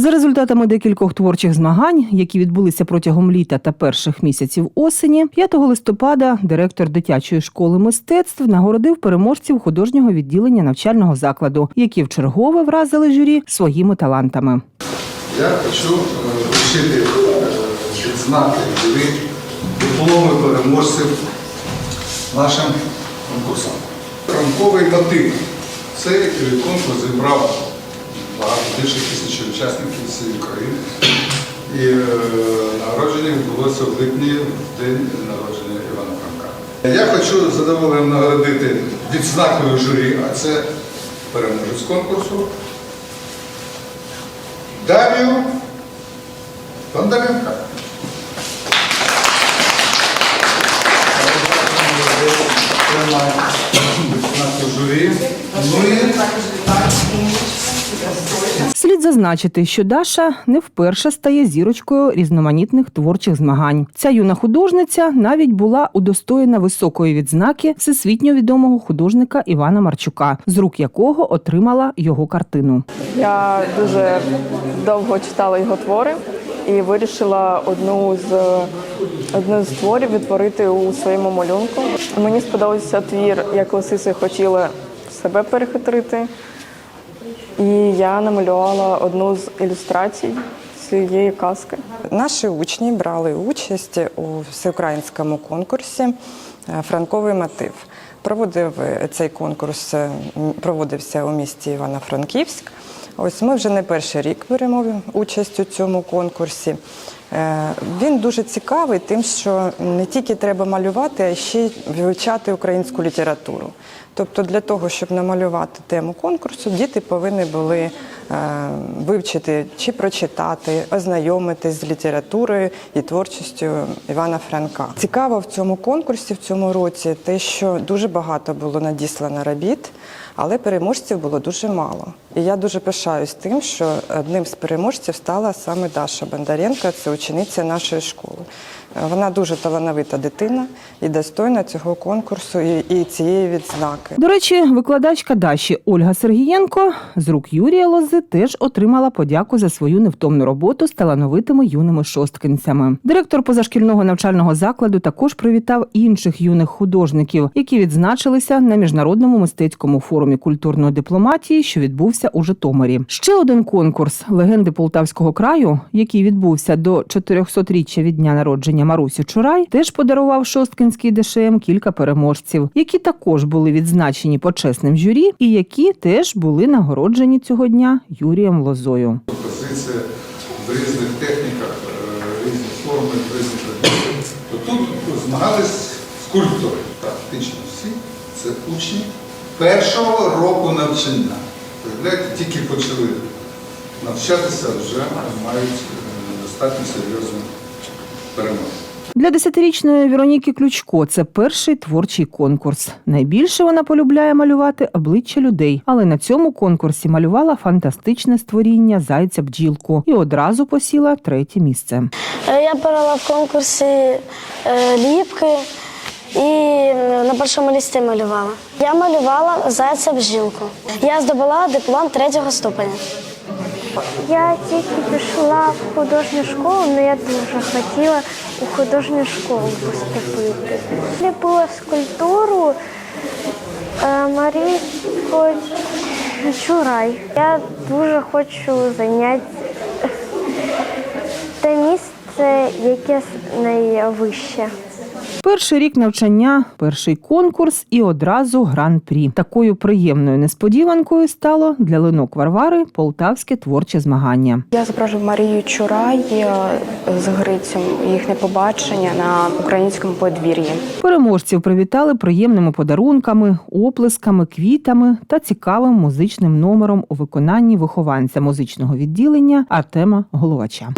За результатами декількох творчих змагань, які відбулися протягом літа та перших місяців осені, 5 листопада директор дитячої школи мистецтв нагородив переможців художнього відділення навчального закладу, які вчергове вразили журі своїми талантами. Я хочу е, вручити е, відзнаки журі, дипломи переможців нашим конкурсам. Ранковий мотив. Цей конкурс зібрав багато більше тисячі учасників всієї України. І е, нагородження відбулося в липні, в день народження Івана Франка. Я хочу задоволенням нагородити відзнакою журі, а це переможець конкурсу. Дар'ю Бондаренка. Ну і зазначити, що Даша не вперше стає зірочкою різноманітних творчих змагань. Ця юна художниця навіть була удостоєна високої відзнаки всесвітньо відомого художника Івана Марчука, з рук якого отримала його картину. Я дуже довго читала його твори і вирішила одну з одну з творів відтворити у своєму малюнку. Мені сподобався твір, як лисиси хотіли себе перехитрити. І я намалювала одну з ілюстрацій цієї казки. Наші учні брали участь у всеукраїнському конкурсі е, Франковий мотив. Проводив е, цей конкурс, е, проводився у місті Івано-Франківськ. Ось ми вже не перший рік беремо участь у цьому конкурсі. Е, Він дуже цікавий, тим, що не тільки треба малювати, а ще й вивчати українську літературу. Тобто, для того, щоб намалювати тему конкурсу, діти повинні були е, вивчити чи прочитати, ознайомитись з літературою і творчістю Івана Франка. Цікаво в цьому конкурсі в цьому році те, що дуже багато було надіслано робіт, але переможців було дуже мало. І я дуже пишаюсь тим, що одним з переможців стала саме Даша Бондаренко, це учениця нашої школи. Е, Вона дуже талановита дитина і достойна цього конкурсу і, і цієї відзнаки. До речі, викладачка Даші Ольга Сергієнко з рук Юрія Лози теж отримала подяку за свою невтомну роботу з талановитими юними шосткинцями. Директор позашкільного навчального закладу також привітав інших юних художників, які відзначилися на міжнародному мистецькому форумі культурної дипломатії, що відбувся у Житомирі. Ще один конкурс легенди Полтавського краю, який відбувся до 400-річчя від дня народження Марусі Чурай, теж подарував шосткинський ДШМ кілька переможців, які також були відзначені почесним журі, і які теж були нагороджені цього дня Юрієм Лозою. композиція в різних техніках, е, різні форми. Тут змагались скульптори, практично всі. Це учні першого року навчання. Уявляєте, тільки почали навчатися, вже мають е, достатньо серйозну перемогу. Для десятирічної Вероніки Ключко це перший творчий конкурс. Найбільше вона полюбляє малювати обличчя людей, але на цьому конкурсі малювала фантастичне створіння зайця бджілку і одразу посіла третє місце. Е, Я брала в конкурсі е, ліпки і на першому лісті малювала. Я малювала зайця бжілку. Я здобула диплом третього ступеня. Я тільки пішла в художню школу, але я дуже хотіла у художню школу поступити. Була скульптуру е, Марійко Чурай. Я дуже хочу зайняти те місце, яке найвище. Перший рік навчання, перший конкурс і одразу гран-прі. Такою приємною несподіванкою стало для линок Варвари полтавське творче змагання. Я зображую Марію Чурай з Грицем, їхнє побачення на українському подвір'ї. Переможців привітали приємними подарунками, оплесками, квітами та цікавим музичним номером у виконанні вихованця музичного відділення Артема Головача.